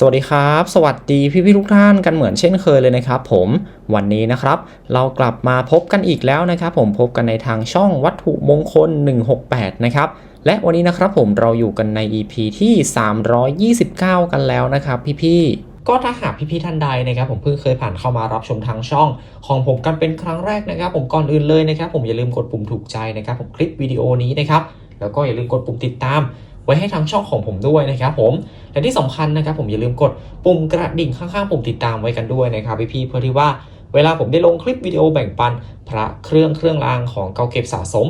สวัสดีครับ สวัสดีพี่พี่ทุกท่านกันเหมือนเช่นเคยเลยนะครับผมวันนี้นะครับเรากลับมาพบกันอีกแล้วนะครับผมพบกันในทางช่องวัตถุมงคล 168 นะครับและวันนี้นะครับผมเราอยู่กันใน EP ที่ 329 กันแล้วนะครับพี่พี่ก็ถ้าหากพี่พี่ๆท่านใดนะครับผมเพิ่งเคยผ่านเข้ามารับชมทางช่องของผมกันเป็นครั้งแรกนะครับผมก่อนอื่นเลยนะครับผมอย่าลืมกดปุ่มถูกใจนะครับผมคลิปวิดีโอนี้นะครับแล้วก็อย่าลืมกดปุ่มติดตาม ไว้ให้ทางช่องของผมด้วยนะครับผมและที่สำคัญนะครับผมอย่าลืมกดปุ่มกระดิ่งข้างๆปุ่มติดตามไว้กันด้วยนะครับพี่ๆเพื่อที่ว่าเวลาผมได้ลงคลิปวิดีโอแบ่งปัน พระเครื่องเครื่องรางของเก่าเก็บสะสม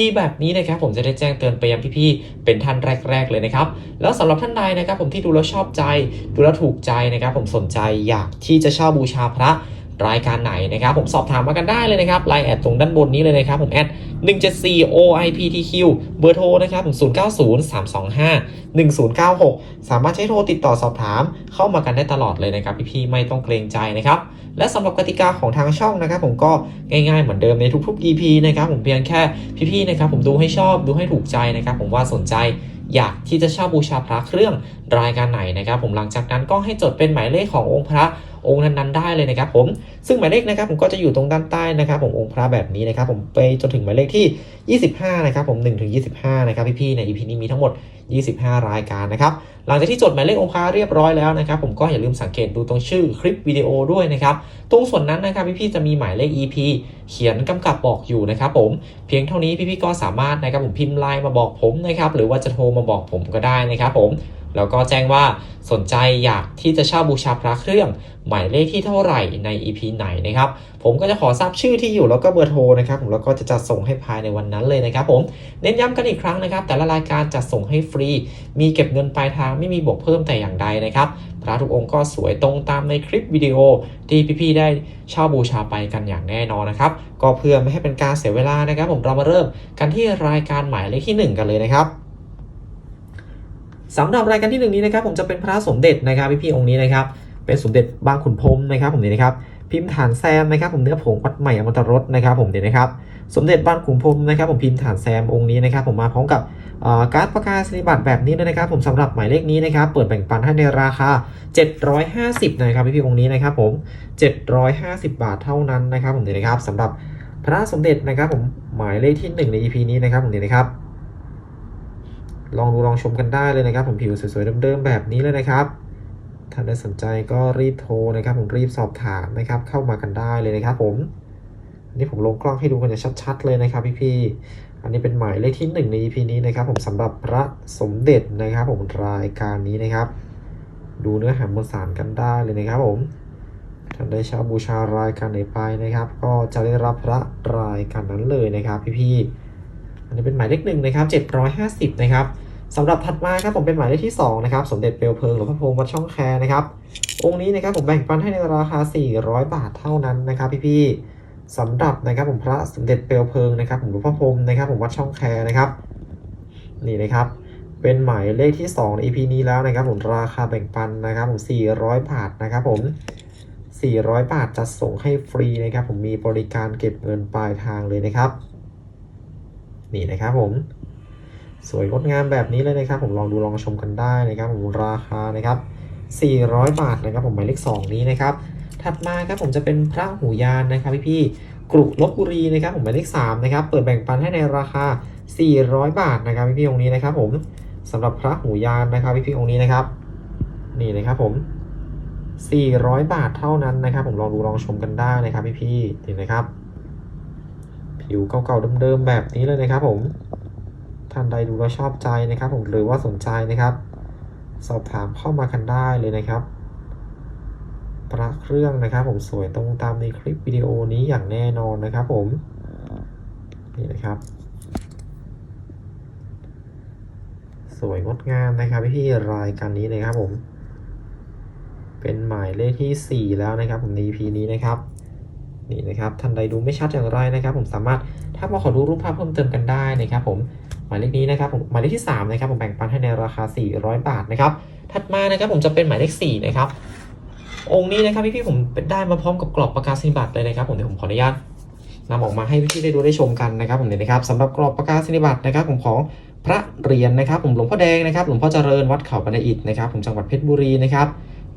ดีๆ แบบนี้นะครับผมจะได้แจ้งเตือนไปยังพี่ๆเป็นท่านแรก ๆ เลยนะครับ แล้วสำหรับท่านใดนะครับผมที่ดูแล้วชอบใจ ดูแล้วถูกใจนะครับผมสนใจอยากที่จะเช่าบูชาพระ รายการไหนนะครับผมสอบถามมากันได้เลยนะครับไลน์แอดตรงด้านบนนี้เลยนะครับผมแอด174 OIPTQ เบอร์โทรนะครับผม090 325 1096 สามารถใช้โทรติดต่อสอบถามเข้ามากันได้ตลอดเลยนะครับพี่ๆไม่ต้องเกรงใจนะครับและสำหรับกติกาของทางช่องนะครับ ผมก็ง่ายๆเหมือนเดิมในทุกๆ EP นะครับผมเพียงแค่พี่ๆนะครับผมดูให้ชอบดูให้ถูกใจนะครับผมว่าสนใจอยากที่จะเช่าบูชาพระเครื่อง รายการไหนนะครับ ผมหลังจากนั้นก็ให้จดเป็นหมายเลขขององค์พระองค์นั้นๆได้เลยนะครับ ผมซึ่งหมายเลขนะครับ ผมก็จะอยู่ตรงด้านใต้นะครับ ผมองค์พระแบบนี้นะครับ ผมไปจนถึงหมายเลขที่ 25 นะครับ ผม1ถึง25 นะครับพี่ๆใน EP นี้มีทั้งหมด 25 รายการนะครับหลังจากที่จดหมายเลของค์พระเรียบร้อยแล้วนะครับ ผมก็อย่าลืมสังเกตดูตรงชื่อคลิปวิดีโอด้วยนะครับตรงส่วนนั้นนะครับพี่ๆจะมีหมายเลข EP เขียนกำกับบอกอยู่นะครับ ผมเพียงเท่านี้พี่ๆก็สามารถนะครับผมพิมพ์ไลน์มาบอกผมนะครับหรือว่าจะโทรมาบอกผมก็ได้นะครับ ผม แล้วก็แจ้งว่าสนใจอยากที่จะเช่าบูชาพระเครื่อง หมายเลขที่เท่าไหร่ใน EP ไหนนะครับ ผมก็จะขอทราบชื่อที่อยู่แล้วก็เบอร์โทรนะครับผมแล้วก็จะจัดส่งให้ภายในวันนั้นเลยนะครับผมเน้นย้ำกันอีกครั้งนะครับ แต่ละรายการจัดส่งให้ฟรี มีเก็บเงินปลายทางไม่มีบวกเพิ่มแต่อย่างใดนะครับพระทุกองค์ก็สวยตรงตามในคลิปวิดีโอที่พี่ๆได้เช่าบูชาไปกันอย่างแน่นอนนะครับ ก็เพื่อไม่ให้เป็นการเสียเวลานะครับ ผมเรามาเริ่มกันที่รายการหมายเลขที่หนึ่งกันเลยนะครับ สำหรับรายการที่หนึ่งนี้นะครับผมจะเป็นพระสมเด็จนะครับพี่ๆองค์นี้นะครับเป็นสมเด็จบางขุนพรมนะครับผมนี่นะครับพิมพ์ฐานแซมนะครับผมเนื้อผงวัดใหม่อมตรสนะครับผมเนี่ยนะครับสมเด็จบ้านขุนพรมนะครับผมพิมพ์ฐานแซมองค์นี้นะครับผมมาพร้อมกับการ์ดประกาศนียบัตรแบบนี้เลยนะครับ ผมสำหรับหมายเลขนี้นะครับเปิดแบ่งปันให้ในราคา 750นะครับพี่ๆองค์นี้นะครับผม 750 บาทเท่านั้นนะครับผมเนี่ยนะครับสำหรับพระสมเด็จนะครับผมหมายเลขที่หนึ่งใน EP นี้นะครับผมเนี่ยนะครับ ลองดูลองชมกันได้เลยนะครับ ผมผิวสวยๆเดิมๆแบบนี้เลยนะครับท่านใดสนใจก็รีบโทรนะครับ ผมรีบสอบถามนะครับ เข้ามากันได้เลยนะครับ ผมอันนี้ผมลงกล้องให้ดูกันอย่างชัดๆเลยนะครับพี่ๆอันนี้เป็นหมายเลขที่หนึ่งใน EP นี้นะครับ ผมสำหรับพระสมเด็จนะครับ ผมรายการนี้นะครับ ดูเนื้อหามวลสารกันได้เลยนะครับ ผมท่านได้เช่าบูชารายการไหนไปนะครับ ก็จะได้รับพระรายการนั้นเลยนะครับ พี่ๆ อันนี้เป็นหมายเลขหนึ่งนะครับ750นะครับสำหรับถัดมาครับผมเป็นหมายเลขที่2นะครับสมเด็จเปลวเพลิงหลวงพ่อพรหมวัดช่องแคนะครับองค์นี้นะครับผมแบ่งปันให้ในราคา 400 บาทเท่านั้นนะครับ พี่ๆสำหรับนะครับผมพระสมเด็จเปลวเพลิงนะครับผมหลวงพ่อพรหมนะครับผมวัดช่องแคนะครับนี่นะครับเป็นหมายเลขที่ 2 ใน EP นี้แล้วนะครับผมราคาแบ่งปันนะครับผม 400 บาทนะครับผม 400 บาทจัดส่งให้ฟรีนะครับผมมีบริการเก็บเงินปลายทางเลยนะครับ นี่นะครับผมสวยงดงามแบบนี้เลยนะครับ ผมลองดูลองชมกันได้นะครับ ผมราคานะครับ 400 บาทนะครับผมหมายเลข2นี้นะครับ ถัดมาครับผมจะเป็นพระหูยานนะครับพี่พี่ๆกรุลบบุรีนะครับผมหมายเลข3นะครับเปิดแบ่งปันให้ในราคา 400 บาทนะครับพี่พี่ๆองค์นี้นะครับผมสำหรับพระหูยานนะครับพี่พี่ๆองค์นี้นะครับ นี่นะครับผม 400 บาทเท่านั้นนะครับ ผมลองดูลองชมกันได้นะครับพี่พี่ๆนี่นะครับ ผิวเก่าๆเดิมๆแบบนี้เลยนะครับผมท่านใดดูแล้วชอบใจนะครับ ผมหรือว่าสนใจนะครับ สอบถามเข้ามากันได้เลยนะครับพระเครื่องนะครับผมสวยตรงตามในคลิปวิดีโอนี้อย่างแน่นอนนะครับผมนี่นะครับ สวยงดงามนะครับพี่รายการนี้นะครับผม เป็นหมายเลขที่ 4 แล้วนะครับผมใน EP นี้นะครับ นี่นะครับท่านใดดูไม่ชัดอย่างไรนะครับ ผมสามารถถ้ามาขอดูรูปภาพเพิ่มเติมกันได้นะครับผมหมายเลขนี้นะครับผมหมายเลขที่3นะครับผมแบ่งปันให้ในราคา 400 บาทนะครับถัดมานะครับผมจะเป็นหมายเลข4นะครับองค์นี้นะครับพี่ๆผมได้มาพร้อมกับกรอบประกาศนียบัตรเลยนะครับผมเดี๋ยวผมขออนุญาตนำออกมาให้พี่ๆได้ดูได้ชมกันนะครับ ผมเนี่ยนะครับสำหรับกรอบประกาศนียบัตรนะครับผมของพระเหรียญนะครับ ผมหลวงพ่อแดงนะครับหลวงพ่อเจริญวัดเขาบันอิฐนะครับผมจังหวัดเพชรบุรีนะครับ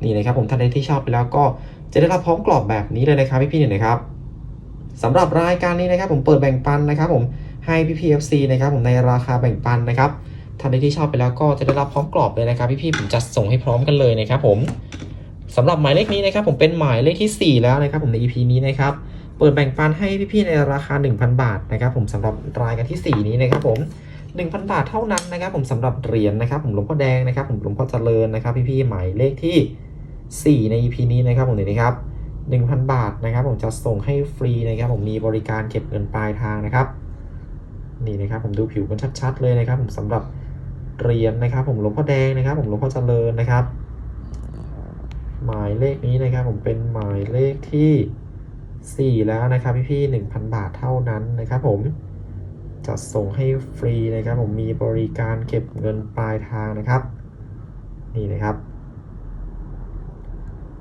นี่นะครับผมท่านใดที่ชอบไปแล้วก็จะได้รับพร้อมกรอบแบบนี้เลยนะครับพี่ๆเนี่ยนะครับสำหรับรายการนี้นะครับผมเปิดแบ่งปันนะครับผมให้พี่พีเอฟซีนะครับผมในราคาแบ่งปันนะครับท่านใดที่ชอบไปแล้วก็จะได้รับพร้อมกรอบเลยนะครับพี่ๆผมจะส่งให้พร้อมกันเลยนะครับผมสำหรับหมายเลขนี้นะครับผมเป็นหมายเลขที่ 4 แล้วนะครับผมใน EP นี้นะครับเปิดแบ่งปันให้พี่ๆในราคา 1,000 บาทนะครับผมสำหรับรายการที่ 4 นี้นะครับผม1,000 บาทเท่านั้นนะครับผมสำหรับเหรียญนะครับผมหลวงพ่อแดงนะครับผมหลวงพ่อเจริญนะครับ พี่ๆหมายเลขที่ 4 ใน EP นี้นะครับผมเดี๋ยวนะครับ1,000 บาทนะครับ ผมจะส่งให้ฟรีนะครับ ผมมีบริการเก็บเงินปลายทางนะครับ นี่นะครับ ผมดูผิวกันชัดๆเลยนะครับ ผมสำหรับเหรียญนะครับ ผมหลวงพ่อแดงนะครับ ผมหลวงพ่อเจริญนะครับ หมายเลขนี้นะครับ ผมเป็นหมายเลขที่ 4 แล้วนะครับ พี่ๆ1,000 บาทเท่านั้นนะครับ ผมจะส่งให้ฟรีนะครับ ผมมีบริการเก็บเงินปลายทางนะครับ นี่นะครับ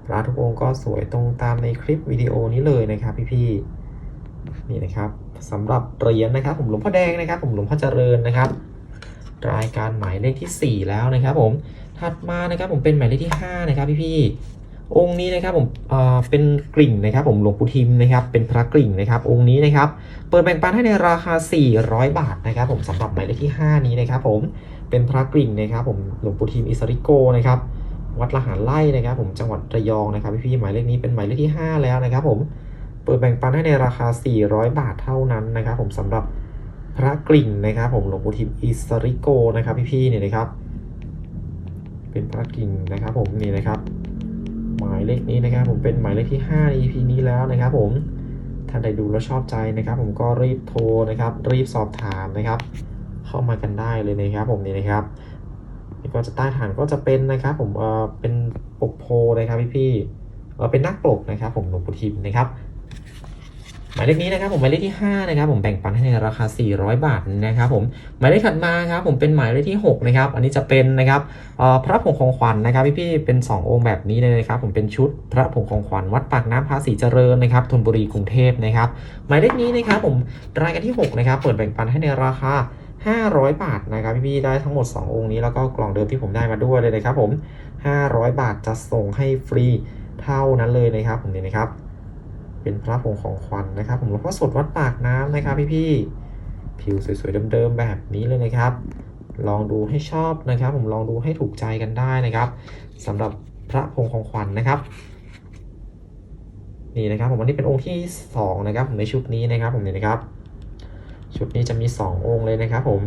พระทุกองค์ก็สวยตรงตามในคลิปวิดีโอนี้เลยนะครับพี่ๆนี่นะครับสำหรับเหรียญนะครับ ผมหลวงพ่อแดงนะครับ ผมหลวงพ่อเจริญนะครับ รายการหมายเลขที่ 4 แล้วนะครับ ผมถัดมานะครับผมเป็นหมายเลขที่ 5 นะครับพี่ๆองค์นี้นะครับผมเอ่อเป็นกลิ่งนะครับ ผมหลวงปู่ทิมนะครับ เป็นพระกลิ่งนะครับ องค์นี้นะครับ เปิดแบ่งปันให้ในราคา 400 บาทนะครับ ผมสำหรับหมายเลขที่ 5 นี้นะครับ ผมเป็นพระกริ่งนะครับ ผมหลวงปู่ทิมอิสริโกนะครับ วัดละหารไล่นะครับผมจังหวัดระยองนะครับพี่ๆหมายเลขนี้เป็นหมายเลขที่ 5 แล้วนะครับผมเปิดแบ่งปันให้ในราคา 400 บาทเท่านั้นนะครับผมสำหรับพระกริ่งนะครับ ผมหลวงปู่ทิมอิสริโกนะครับพี่ๆเนี่ยนะครับ เป็นพระกริ่งนะครับ ผมนี่นะครับ หมายเลขนี้นะครับ ผมเป็นหมายเลขที่5ใน EP นี้แล้วนะครับ ผมท่านใดดูแล้วชอบใจนะครับ ผมก็รีบโทรนะครับ รีบสอบถามนะครับ เข้ามากันได้เลยนะครับ ผมนี่นะครับ ก็จะใต้ฐานก็จะเป็นนะครับ ผมเออเป็นปกโพนะครับพี่พี่ๆเออเป็นนักปลกนะครับ ผมหลวงปู่ทิมนะครับหมายเลขนี้นะครับผมหมายเลขที่5นะครับผมแบ่งปันให้ในราคา 400 บาทนะครับผมหมายเลขถัดมาครับผมเป็นหมายเลขที่6นะครับอันนี้จะเป็นนะครับเอ่อพระผงของขวัญนะครับพี่ๆเป็น 2 องค์แบบนี้เลยนะครับผมเป็นชุดพระผงของขวัญวัดปากน้ำภาษีเจริญนะครับธนบุรีกรุงเทพนะครับหมายเลขนี้นะครับผมรายการที่6นะครับเปิดแบ่งปันให้ในราคา 500 บาทนะครับพี่ๆได้ทั้งหมด 2 องค์นี้แล้วก็กล่องเดิมที่ผมได้มาด้วยเลยนะครับผม 500 บาทจะส่งให้ฟรีเท่านั้นเลยนะครับ ผมนี่นะครับ เป็นพระผงของขวัญนะครับ ผมหลวงพ่อสดวัดปากน้ำนะครับพี่ๆผิวสวยๆเดิมๆแบบนี้เลยนะครับ ลองดูให้ชอบนะครับ ผมลองดูให้ถูกใจกันได้นะครับสำหรับพระพงของขวัญนะครับนี่นะครับผมอันนี้เป็นองค์ที่สองนะครับผมในชุดนี้นะครับผมนี่นะครับ ชุดนี้จะมีสององค์เลยนะครับผม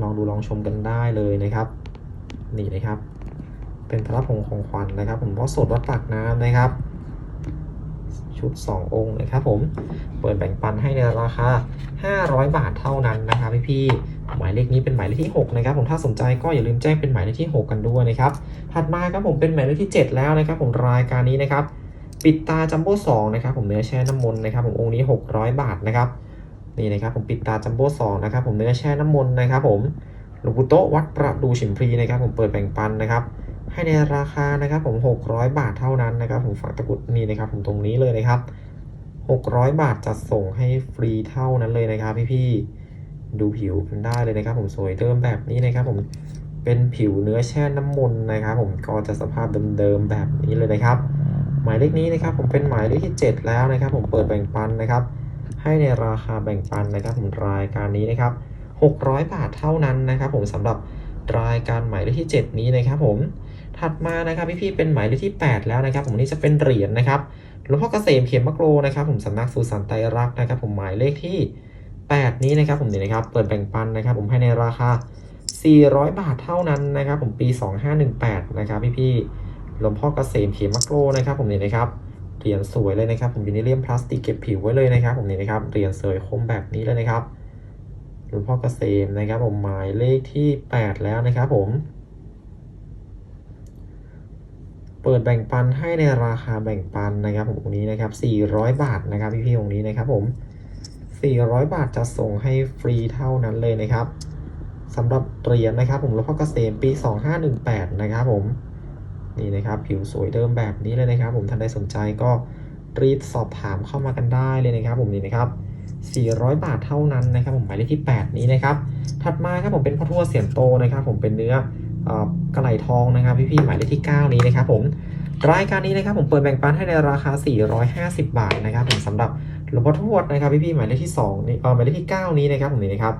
ลองดูลองชมกันได้เลยนะครับ นี่นะครับ เป็นพระพงของขวัญนะครับ ผมเพราะสดวัดปากน้ำนะครับ ชุด 2 องค์นะครับผม เปิดแบ่งปันให้ในราคา 500 บาทเท่านั้นนะครับพี่ๆหมายเลขนี้เป็นหมายเลขที่ 6 นะครับผมถ้าสนใจก็อย่าลืมแจ้งเป็นหมายเลขที่ 6 กันด้วยนะครับ ถัดมาครับผมเป็นหมายเลขที่ 7 แล้วนะครับ ผมรายการนี้นะครับ ปิดตาจัมโบ้2นะครับผมเนื้อแช่น้ำมนต์นะครับผมองค์นี้ 600 บาทนะครับนี่นะครับผมปิดตาจัมโบ้2นะครับผมเนื้อแช่น้ำมนต์นะครับผมหลวงปู่โตวัดประดูฉิมพลีนะครับผมเปิดแบ่งปันนะครับให้ในราคานะครับผม 600 บาทเท่านั้นนะครับผมฝากตะกุดนี่นะครับผมตรงนี้เลยนะครับ 600 บาทจะส่งให้ฟรีเท่านั้นเลยนะครับพี่ๆดูผิวกันได้เลยนะครับ ผมสวยเดิมแบบนี้นะครับผมเป็นผิวเนื้อแช่น้ำมนต์นะครับ ผมก็จะสภาพเดิมๆแบบนี้เลยนะครับ หมายเลขนี้นะครับผมเป็นหมายเลขที่ 7 แล้วนะครับ ผมเปิดแบ่งปันนะครับ ให้ในราคาแบ่งปันนะครับ ผมรายการนี้นะครับ 600 บาทเท่านั้นนะครับ ผมสำหรับรายการหมายเลขที่ 7 นี้นะครับ ผมถัดมานะครับพี่ๆเป็นหมายเลขที่ 8 แล้วนะครับ ผมนี่จะเป็นเหรียญนะครับหลวงพ่อเกษมเขียนมะโกรนะครับ ผมสำนักสุสันไตรรักนะครับ ผมหมายเลขที่ 8 นี้นะครับ ผมนี่นะครับ เปิดแบ่งปันนะครับ ผมให้ในราคา 400 บาทเท่านั้นนะครับ ผมปี 2518 นะครับพี่ๆห ลวงพ่อเกษมเขียนมะโกรนะครับผมนี่นะครับเหรียญสวยเลยนะครับ ผมยูนิเลียมพลาสติกเก็บผิวไว้เลยนะครับ ผมนี่นะครับเหรียญสวยคมแบบนี้เลยนะครับหลวงพ่อเกษมนะครับ ผมหมายเลขที่ 8 แล้วนะครับ ผม เปิดแบ่งปันให้ในราคาแบ่งปันนะครับผมองนี้นะครับ 400 บาทนะครับพี่ๆองนี้นะครับ ผม 400 บาทจะส่งให้ฟรีเท่านั้นเลยนะครับสำหรับเหรียญนะครับ ผมหลวงพ่อเกษมปี 2518 นะครับ ผม นี่นะครับผิวสวยเดิมแบบนี้เลยนะครับ ผมท่านใดสนใจก็รีบสอบถามเข้ามากันได้เลยนะครับ ผมนี่นะครับ 400 บาทเท่านั้นนะครับ ผมหมายเลขที่ 8 นี้นะครับ ถัดมาครับผมเป็นพระทั่วเสียนโตนะครับ ผมเป็นเนื้อเอ่อกระไหลทองนะครับ พี่ๆหมายเลขที่ 9 นี้นะครับ ผมรายการนี้นะครับผมเปิดแบ่งปันให้ในราคา 450 บาทนะครับ ผมสำหรับหลวงพ่อทวดนะครับ พี่ๆหมายเลขที่2นี่เออหมายเลขที่ 9 นี้นะครับ ผมนี่นะครับ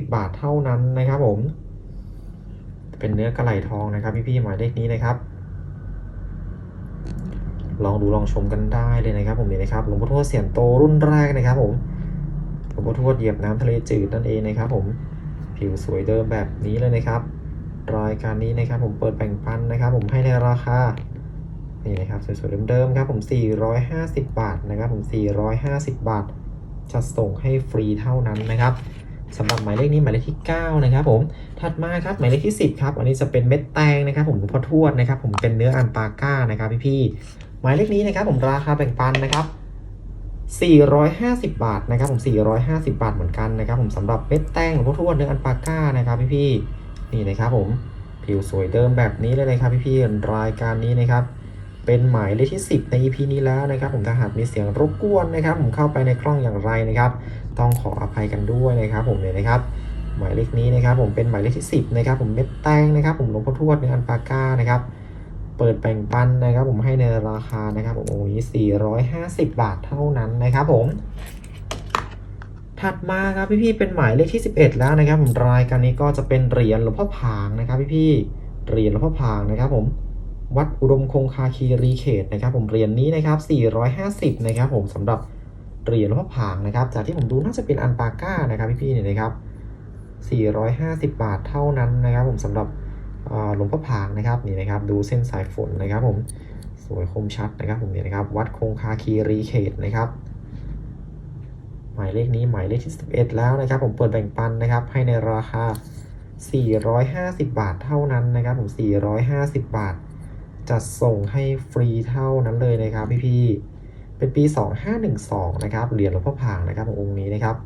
450 บาทเท่านั้นนะครับ ผม เป็นเนื้อกระไหลทองนะครับพี่ๆหมายเลขนี้นะครับ ลองดูลองชมกันได้เลยนะครับผมนี่นะครับหลวงพ่อทวดเสียนโตรุ่นแรกนะครับผมหลวงพ่อทวดเหยียบน้ำทะเลจืดนั่นเองนะครับ ผมผิวสวยเดิมแบบนี้เลยนะครับ รายการนี้นะครับผมเปิดแบ่งปันนะครับ ผมให้ในราคานี่นะครับสวยๆเดิมๆครับผม 450 บาทนะครับผม 450 บาท จะส่งให้ฟรีเท่านั้นนะครับ สำหรับหมายเลขนี้หมายเลขที่ 9 นะครับผม ถัดมาครับหมายเลขที่ 10 ครับ อันนี้จะเป็นเม็ดแตงนะครับ ผมหลวงพ่อทวดนะครับ ผมเป็นเนื้ออันปาก้านะครับพี่ๆหมายเลขนี้นะครับ ผมราคาแบ่งปันนะครับ 450 บาทนะครับ ผม 450 บาทเหมือนกันนะครับ ผมสำหรับเม็ดแป้งหลวงพ่อทวดเนื้ออันปาก้านะครับพี่ๆนี่นะครับผมผิวสวยเดิมแบบนี้เลยนะครับพี่ๆรายการนี้นะครับเป็นหมายเลขที่ 10 ใน EP นี้แล้วนะครับ ผมถ้าหากมีเสียงรบกวนนะครับ ผมเข้าไปในกล้องอย่างไรนะครับ ต้องขออภัยกันด้วยนะครับผมเนี่ยนะครับหมายเลขนี้นะครับผมเป็นหมายเลขที่ 10นะครับผมเม็ดแตงนะครับผมหลวงพ่อทวดเนื้ออันปาก้านะครับเปิดแบ่งปันนะครับผมให้ในราคานะครับผมองค์นี้ 450 บาทเท่านั้นนะครับผมถัดมาครับพี่ๆเป็นหมายเลขที่ 11 แล้วนะครับผมรายการนี้ก็จะเป็นเหรียญหลวงพ่อผางนะครับพี่ๆเหรียญหลวงพ่อผางนะครับผมวัดอุดมคงคาคีรีเขตนะครับผมเหรียญนี้นะครับ450นะครับผมสำหรับ เหรียญหลวงพ่อผางนะครับ จากที่ผมดูน่าจะเป็นอันปาก้านะครับพี่ๆเนี่ยนะครับ 450 บาทเท่านั้นนะครับ ผมสำหรับหลวงพ่อผางนะครับนี่นะครับ ดูเส้นสายฝนนะครับ ผมสวยคมชัดนะครับผมนี่นะครับ วัดคงคาคีรีเขตนะครับ หมายเลขนี้หมายเลขที่ 11 แล้วนะครับ ผมเปิดแบ่งปันนะครับ ให้ในราคา 450 บาทเท่านั้นนะครับ ผม 450 บาทจะส่งให้ฟรีเท่านั้นเลยนะครับพี่ๆ เป็นปี 2512 นะครับเหรียญหลวงพ่อผางนะครับขององค์นี้นะครับ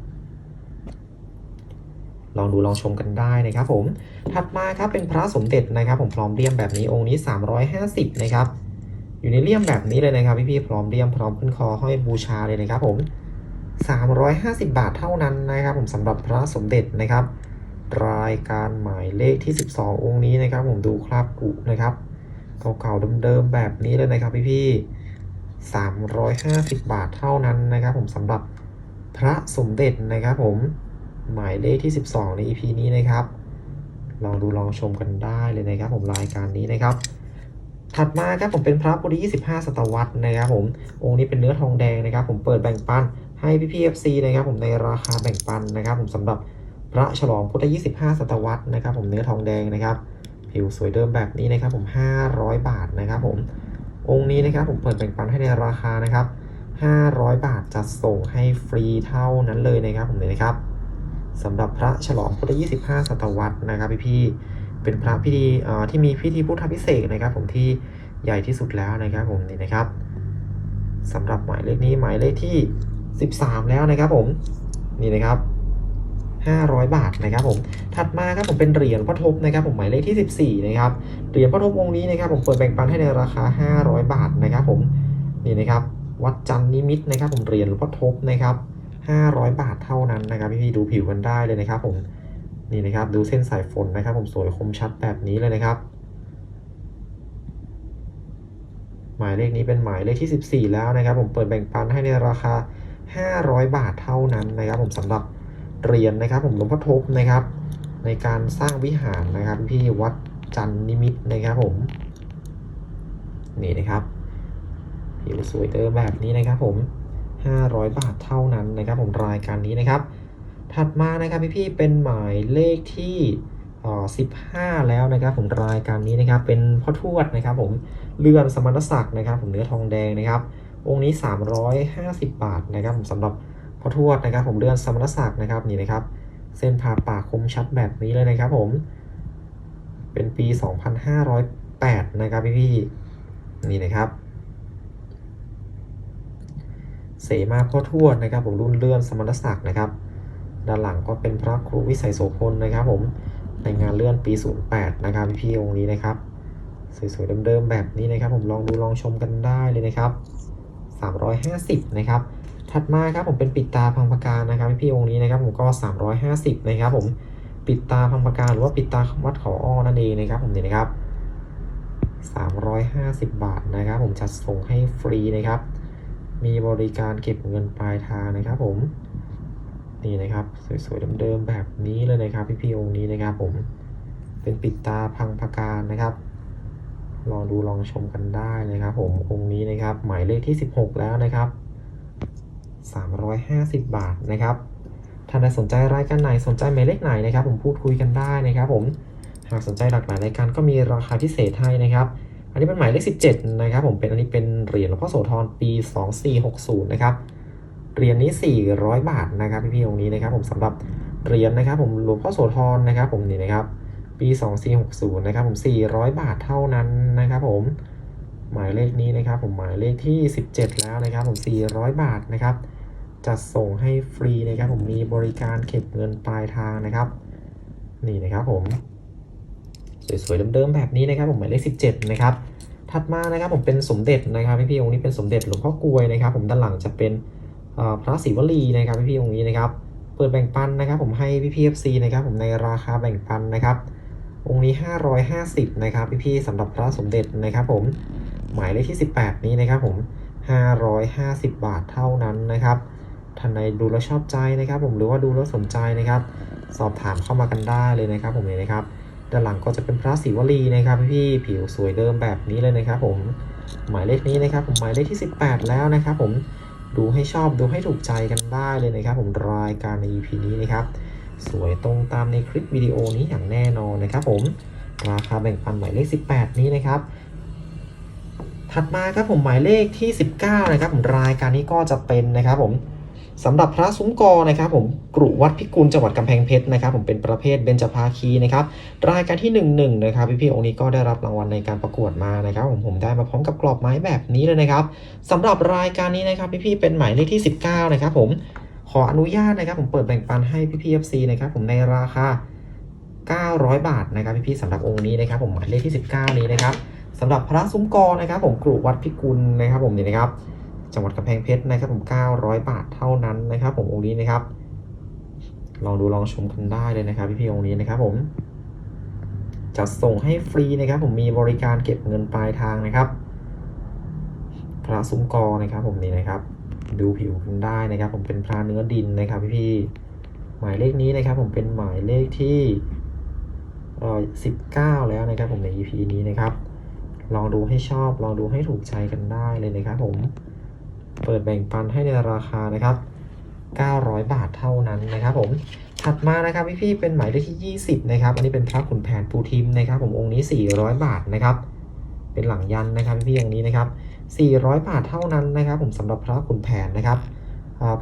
ลองดูลองชมกันได้นะครับผม ถัดมาครับเป็นพระสมเด็จนะครับ ผมพร้อมเลี่ยมแบบนี้องค์นี้ 350 นะครับ อยู่ในเลี่ยมแบบนี้เลยนะครับพี่ๆพร้อมเลี่ยมพร้อมขึ้นคอห้อยบูชาเลยนะครับผม 350 บาทเท่านั้นนะครับ ผมสำหรับพระสมเด็จนะครับ รายการหมายเลขที่ 12 องค์นี้นะครับ ผมดูคราบกุนะครับเก่าๆเดิมๆแบบนี้เลยนะครับพี่ๆ 350 บาทเท่านั้นนะครับผมสำหรับพระสมเด็จนะครับผมหมายเลขที่ 12 ใน EP นี้นะครับ ลองดูลองชมกันได้เลยนะครับผมรายการนี้นะครับ ถัดมาครับผมเป็นพระพุทธ25 ศตวรรษนะครับผมองค์นี้เป็นเนื้อทองแดงนะครับ ผมเปิดแบ่งปันให้พี่พีเอฟซีนะครับผมในราคาแบ่งปันนะครับ ผมสำหรับพระฉลองพุทธ 25 ศตวรรษนะครับ ผมเนื้อทองแดงนะครับ ผิวสวยเดิมแบบนี้นะครับ ผม 500 บาทนะครับ ผม องค์นี้นะครับผมเปิดแบ่งปันให้ในราคานะครับ 500 บาทจัดส่งให้ฟรีเท่านั้นเลยนะครับผมเลยนะครับสำหรับพระฉลองพุทธ25 ศตวรรษนะครับพี่ๆเป็นพระพิธีที่มีพิธีพุทธพิเศษนะครับ ผมที่ใหญ่ที่สุดแล้วนะครับผมนี่นะครับสำหรับหมายเลขนี้หมายเลขที่ 13 แล้วนะครับผมนี่นะครับ 500 บาทนะครับผม ถัดมาครับผมเป็นเหรียญพ่อทบนะครับผมหมายเลขที่ 14นะครับ เหรียญพ่อทบองค์นี้นะครับผมเปิดแบ่งปันให้ในราคา 500 บาทนะครับผม นี่นะครับวัดจันทร์นิมิตนะครับผมเหรียญหลวงพ่อทบนะครับ 500 บาทเท่านั้นนะครับพี่ๆดูผิวกันได้เลยนะครับผมนี่นะครับดูเส้นสายฝนนะครับ ผมสวยคมชัดแบบนี้เลยนะครับ หมายเลขนี้เป็นหมายเลขที่ 14 แล้วนะครับ ผมเปิดแบ่งปันให้ในราคา 500 บาทเท่านั้นนะครับ ผมสำหรับ เหรียญนะครับผมหลวงพ่อทบนะครับ ในการสร้างวิหารนะครับพี่วัดจันนิมิตนะครับผม นี่นะครับผิวสวยเดิมแบบนี้นะครับผม 500 บาทเท่านั้นนะครับ ผมรายการนี้นะครับ ถัดมานะครับพี่ๆเป็นหมายเลขที่เอ่อ15แล้วนะครับ ผมรายการนี้นะครับเป็นพ่อทวดนะครับ ผมเลื่อนสมณศักดิ์นะครับ ผมเนื้อทองแดงนะครับองค์นี้ 350 บาทนะครับผมสำหรับ พ่อทวดนะครับ ผมเลื่อนสมณศักดิ์นะครับนี่นะครับ เส้นผ่าปากคมชัดแบบนี้เลยนะครับ ผม เป็นปี 2508 นะครับพี่ๆนี่นะครับ เสมาพ่อทวดนะครับ ผมรุ่นเลื่อนสมณศักดิ์นะครับ ด้านหลังก็เป็นพระครูวิสัยโสพลนะครับ ผมในงานเลื่อนปี 08 นะครับพี่ๆองค์นี้นะครับสวยๆเดิมๆแบบนี้นะครับ ผมลองดูลองชมกันได้เลยนะครับ 350 นะครับ ถัดมาครับผมเป็นปิดตาพังปการนะครับพี่องค์นี้นะครับผมก็ 350 นะครับผมปิดตาพังปากาหรือว่าปิดตาวัดเขาอ้อนั่นเองนะครับผมนี่นะครับ 350 บาทนะครับ ผมจัดส่งให้ฟรีนะครับ มีบริการเก็บเงินปลายทางนะครับ ผมนี่นะครับสวยๆเดิมๆแบบนี้เลยนะครับ พี่ๆองค์นี้นะครับ ผมเป็นปิดตาพังปากกานะครับลองดูลองชมกันได้นะครับ ผมองค์นี้นะครับ หมายเลขที่ 16 แล้วนะครับ 350 บาทนะครับท่านใดสนใจรายการไหนสนใจหมายเลขไหนนะครับ ผมพูดคุยกันได้นะครับ ผมหากสนใจหลากหลายรายการก็มีราคาพิเศษให้นะครับ อันนี้เป็นหมายเลข 17 นะครับ ผมเป็นอันนี้เป็นเหรียญหลวงพ่อโสธรปี 2460 นะครับเหรียญนี้ 400 บาทนะครับพี่ๆองค์นี้นะครับ ผมสำหรับเหรียญนะครับ ผมหลวงพ่อโสธรนะครับ ผมนี่นะครับ ปี 2460 นะครับ ผม 400 บาทเท่านั้นนะครับผมหมายเลขนี้นะครับ ผมหมายเลขที่ 17 แล้วนะครับ ผม 400 บาทนะครับ จัดส่งให้ฟรีนะครับผมมีบริการเก็บเงินปลายทางนะครับ นี่นะครับผม สวยๆเดิมๆแบบนี้นะครับผมหมายเลข17นะครับถัดมานะครับผมเป็นสมเด็จนะครับพี่ๆองค์นี้เป็นสมเด็จหลวงพ่อกลวยนะครับ ผมด้านหลังจะเป็นพระศิวลีนะครับพี่ๆองค์นี้นะครับเปิดแบ่งปันนะครับ ผมให้พี่พีเอฟซีนะครับผมในราคาแบ่งปันนะครับ องค์นี้ 550นะครับพี่ๆสำหรับพระสมเด็จนะครับ ผมหมายเลขที่ 18 นี้นะครับผม550 บาทเท่านั้นนะครับ ท่านใดดูแล้วชอบใจนะครับ ผมหรือว่าดูแล้วสนใจนะครับ สอบถามเข้ามากันได้เลยนะครับผมเนี่ยนะครับด้านหลังก็จะเป็นพระศิวลีนะครับพี่ๆผิวสวยเดิมแบบนี้เลยนะครับ ผมหมายเลขนี้นะครับ ผมหมายเลขที่ 18 แล้วนะครับ ผมดูให้ชอบดูให้ถูกใจกันได้เลยนะครับ ผมรายการใน EP นี้นะครับ สวยตรงตามในคลิปวิดีโอนี้อย่างแน่นอนนะครับ ผมราคาแบ่งปันหมายเลข 18 นี้นะครับถัดมาครับผมหมายเลขที่ 19 นะครับผมรายการนี้ก็จะเป็นนะครับผม สำหรับพระซุ้มกอนะครับผมกรุวัดพิกุลจังหวัดกำแพงเพชรนะครับผมเป็นประเภทเบญจภาคีนะครับรายการที่ 11นะครับพี่ๆองค์นี้ก็ได้รับรางวัลในการประกวดมานะครับผมผมได้มาพร้อมกับกรอบไม้แบบนี้เลยนะครับสำหรับรายการนี้นะครับพี่ๆเป็นหมายเลขที่ 19นะครับผมขออนุญาตนะครับผมเปิดแบ่งปันให้พี่ๆ FC นะครับผมในราคา 900 บาทนะครับพี่ๆสำหรับองค์นี้นะครับผมหมายเลขที่ 19 นี้นะครับสำหรับพระซุ้มกอนะครับผมกรุวัดพิกุลนะครับผมนี่นะครับ จังหวัดกำแพงเพชรนะครับผม900 บาทเท่านั้นนะครับ ผมองค์นี้นะครับลองดูลองชมกันได้เลยนะครับ พี่ๆองค์นี้นะครับ ผมจัดส่งให้ฟรีนะครับ ผมมีบริการเก็บเงินปลายทางนะครับพระซุ้มกอนะครับ ผมนี่นะครับ ดูผิวกันได้นะครับ ผมเป็นพระเนื้อดินนะครับ พี่ๆหมายเลขนี้นะครับ ผมเป็นหมายเลขที่เอ่อ19แล้วนะครับ ผมใน EP นี้นะครับ ลองดูให้ชอบลองดูให้ถูกใจกันได้เลยนะครับ ผม เปิดแบ่งปันให้ในราคานะครับ 900 บาทเท่านั้นนะครับผม ถัดมานะครับพี่ๆเป็นหมายเลขที่ 20 นะครับ อันนี้เป็นพระขุนแผนปูทิมนะครับ ผมองค์นี้ 400 บาทนะครับ เป็นหลังยันนะครับพี่ๆอย่างนี้นะครับ 400 บาทเท่านั้นนะครับ ผมสำหรับพระขุนแผนนะครับ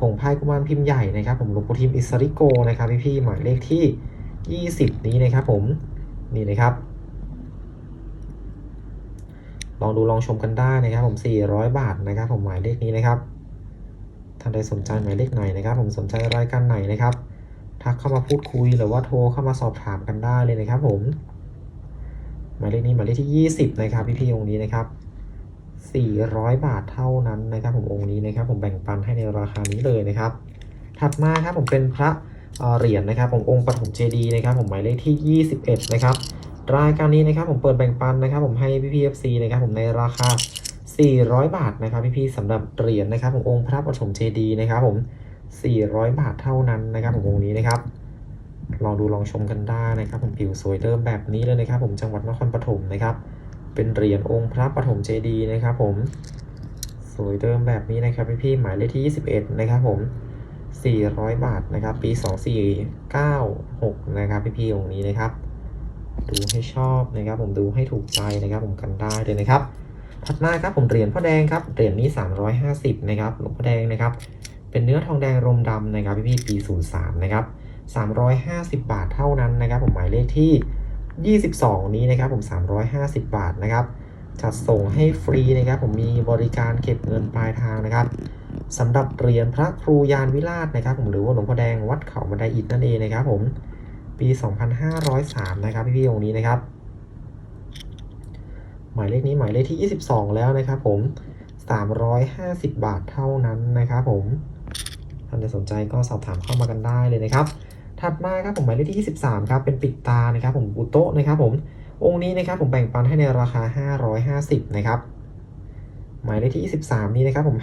ผงพายกุมารพิมพ์ใหญ่นะครับ ผมหลวงปู่ทิมอิสริโกนะครับพี่ๆหมายเลขที่ 20 นี้นะครับ ผมนี่นะครับ ลองดูลองชมกันได้นะครับ ผม 400 บาทนะครับ ผมหมายเลขนี้นะครับท่านใดสนใจหมายเลขไหนนะครับ ผมสนใจรายการไหนนะครับ ทักเข้ามาพูดคุยหรือว่าโทรเข้ามาสอบถามกันได้เลยนะครับ ผม หมายเลขนี้หมายเลขที่ 20 นะครับพี่ๆองค์นี้นะครับ 400 บาทเท่านั้นนะครับ ผมองค์นี้นะครับ ผมแบ่งปันให้ในราคานี้เลยนะครับ ถัดมาครับผมเป็นพระเอ่อเหรียญนะครับ ผมองค์ปฐมเจดีย์นะครับ ผมหมายเลขที่ 21 นะครับ รายการนี้นะครับผมเปิดแบ่งปันนะครับผมให้พี่พีเอฟซีนะครับผมในราคา 400 บาทนะครับพี่ๆสำหรับเหรียญนะครับผมองค์พระปฐมเจดีย์นะครับผม 400 บาทเท่านั้นนะครับผมองค์นี้นะครับลองดูลองชมกันได้นะครับผมผิวสวยเดิมแบบนี้เลยนะครับ ผมจังหวัดนครปฐมนะครับ เป็นเหรียญองค์พระปฐมเจดีย์นะครับ ผมสวยเดิมแบบนี้นะครับพี่ๆหมายเลขที่ 21 นะครับผม 400 บาทนะครับ ปี 2496 นะครับพี่ๆองค์นี้นะครับ ดูให้ชอบนะครับ ผมดูให้ถูกใจนะครับ ผมกันได้เลยนะครับ ถัดมาครับผมเหรียญพ่อแดงครับเหรียญนี้ 350 นะครับหลวงพ่อแดงนะครับ เป็นเนื้อทองแดงรมดำนะครับพี่ๆปี 03 นะครับ 350 บาทเท่านั้นนะครับ ผมหมายเลขที่ 22 นี้นะครับ ผม 350 บาทนะครับจัดส่งให้ฟรีนะครับ ผมมีบริการเก็บเงินปลายทางนะครับสำหรับเหรียญพระครูยานวิราชนะครับ ผมหรือว่าหลวงพ่อแดงวัดเขาบันไดอิฐนั่นเองนะครับ ผม ปี 2503 นะครับพี่ๆองค์นี้นะครับ หมายเลขนี้หมายเลขที่ 22 แล้วนะครับผม 350 บาทเท่านั้นนะครับผมท่านใดสนใจก็สอบถามเข้ามากันได้เลยนะครับ ถัดมาครับผมหมายเลขที่ 23 ครับ เป็นปิดตานะครับ ผมบุโตะนะครับผมองค์นี้นะครับผมแบ่งปันให้ในราคา 550 นะครับ หมายเลขที่ 23 นี้นะครับผม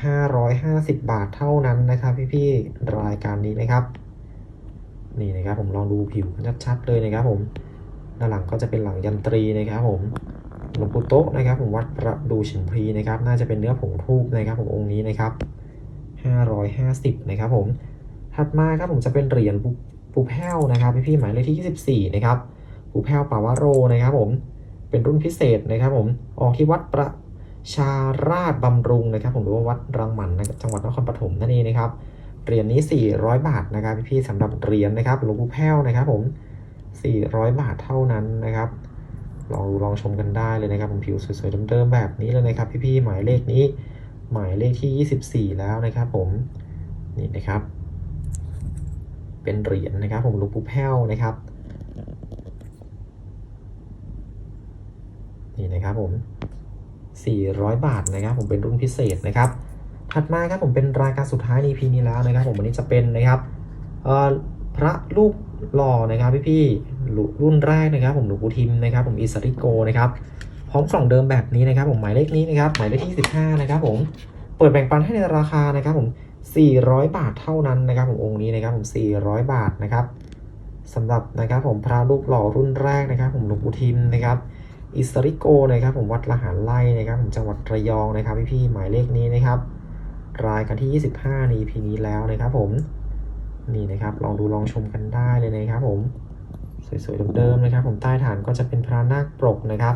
550 บาทเท่านั้นนะครับ พี่ๆรายการนี้นะครับ นี่นะครับผมลองดูผิวชัดๆเลยนะครับผมด้านหลังก็จะเป็นหลังยันตรีนะครับผมหลวงปู่โต๊ะนะครับ ผมวัดประดูฉิมพรีนะครับ น่าจะเป็นเนื้อผงทูบนะครับผมองค์นี้นะครับ550นะครับผมถัดมาครับผมจะเป็นเหรียญปูแพ้วนะครับพี่ๆหมายเลขที่ 24นะครับปูแพ้วปาวาโรนะครับ ผมเป็นรุ่นพิเศษนะครับ ผมออกที่วัดประชาราชบำรุงนะครับ ผมหรือว่าวัดรังหมันนะจังหวัดนครปฐมนั่นเองนะครับ เหรียญนี้ 400 บาทนะครับพี่ๆสำหรับเหรียญนะครับหลวงปู่แพ้วนะครับผม 400 บาทเท่านั้นนะครับลองดูลองชมกันได้เลยนะครับผมผิวสวยๆเดิมๆแบบนี้เลยนะครับ พี่ๆหมายเลขนี้ หมายเลขที่ 24 แล้วนะครับ ผมนี่นะครับ เป็นเหรียญนะครับ ผมหลวงปู่แพ้วนะครับนี่นะครับผม 400 บาทนะครับ ผมเป็นรุ่นพิเศษนะครับ ดมาครับผมเป็นรายการสุดท้ายใน EP นี้แล้วนะครับผมวันนี้จะเป็นนะครับเอ่อพระลูกหล่อนะครับพี่ๆรุ่รุ่นแรกนะครับ ผมหลวงปู่ทิมนะครับ ผมอิสริโกนะครับพร้อมกล่องเดิมแบบนี้นะครับ ผมหมายเลขนี้นะครับหมายเลขที่15นะครับผมเปิดแบ่งปันให้ในราคานะครับ ผม 400 บาทเท่านั้นนะครับ ผมองค์นี้นะครับ ผม 400 บาทนะครับสำหรับนะครับ ผมพระลูกหล่อรุ่นแรกนะครับ ผมหลวงปู่ทิมนะครับอิสริโกนะครับ ผมวัดละหารไล่นะครับ ผมจังหวัดระยองนะครับพี่ๆหมายเลขนี้นะครับ รายการที่ 25 ใน EP นี้แล้วนะครับผม นี่นะครับ ลองดูลองชมกันได้เลยนะครับผม สวยๆเดิมๆนะครับ ผมใต้ฐานก็จะเป็นพระนาคปรกนะครับ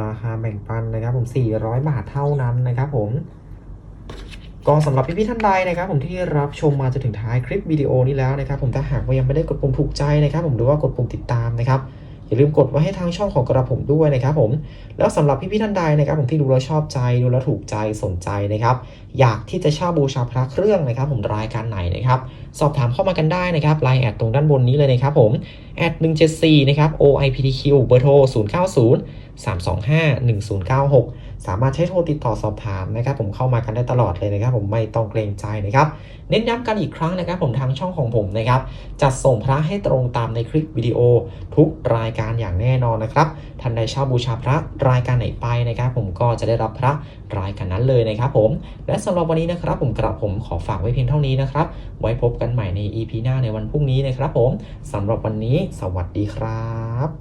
ราคาแบ่งปันนะครับ ผม 400 บาทเท่านั้นนะครับผมก็สำหรับพี่ๆท่านใดนะครับ ผมที่รับชมมาจนถึงท้ายคลิปวิดีโอนี้แล้วนะครับ ผมถ้าหากว่ายังไม่ได้กดปุ่มถูกใจนะครับ ผมหรือว่ากดปุ่มติดตามนะครับ อย่าลืมกดไว้ให้ทางช่องของกระผมด้วยนะครับผมแล้วสำหรับพี่ๆท่านใดนะครับผมที่ดูแล้วชอบใจดูแล้วถูกใจสนใจนะครับอยากที่จะเช่าบูชาพระเครื่องนะครับ ผมรายการไหนนะครับสอบถามเข้ามากันได้นะครับไลน์แอดตรงด้านบนนี้เลยนะครับผมแอด174นะครับ OIPTQ เบอร์โทร090 325 1096 สามารถใช้โทรติดต่อสอบถามนะครับ ผมเข้ามากันได้ตลอดเลยนะครับ ผมไม่ต้องเกรงใจนะครับ เน้นย้ำกันอีกครั้งนะครับ ผมทางช่องของผมนะครับจัดส่งพระให้ตรงตามในคลิปวิดีโอ ทุกรายการอย่างแน่นอนนะครับท่านใดช่าบูชาพระรายการไหนไปนะครับ ผมก็จะได้รับพระรายการนั้นเลยนะครับ ผม และสำหรับวันนี้นะครับ ผมกระผมขอฝากไว้เพียงเท่านี้นะครับ ไว้พบกันใหม่ใน EP หน้าในวันพรุ่งนี้นะครับ ผมสำหรับวันนี้ สวัสดีครับ